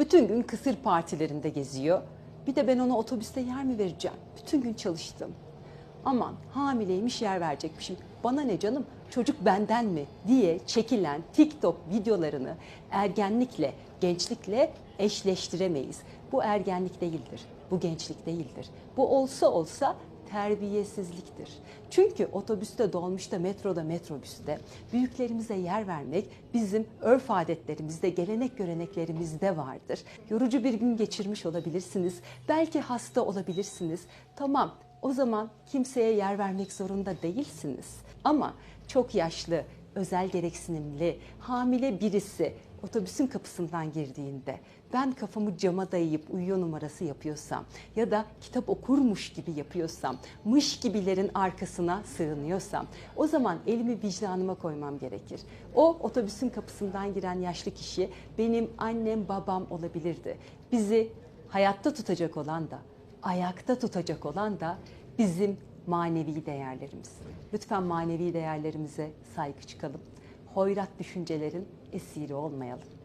Bütün gün kısır partilerinde geziyor. Bir de ben ona otobüste yer mi vereceğim? Bütün gün çalıştım. Aman hamileymiş yer verecekmişim. Bana ne canım çocuk benden mi diye çekilen TikTok videolarını ergenlikle, gençlikle eşleştiremeyiz. Bu ergenlik değildir. Bu gençlik değildir. Bu olsa olsa terbiyesizliktir. Çünkü otobüste, dolmuşta, metroda, metrobüste büyüklerimize yer vermek bizim örf adetlerimizde, gelenek göreneklerimizde vardır. Yorucu bir gün geçirmiş olabilirsiniz. Belki hasta olabilirsiniz. Tamam o zaman kimseye yer vermek zorunda değilsiniz. Ama çok yaşlı, özel gereksinimli, hamile birisi otobüsün kapısından girdiğinde ben kafamı cama dayayıp uyuyor numarası yapıyorsam ya da kitap okurmuş gibi yapıyorsam, mış gibilerin arkasına sığınıyorsam o zaman elimi vicdanıma koymam gerekir. O otobüsün kapısından giren yaşlı kişi benim annem babam olabilirdi. Bizi hayatta tutacak olan da ayakta tutacak olan da bizim manevi değerlerimiz. Lütfen manevi değerlerimize saygı çıkalım. Hoyrat düşüncelerin esiri olmayalım.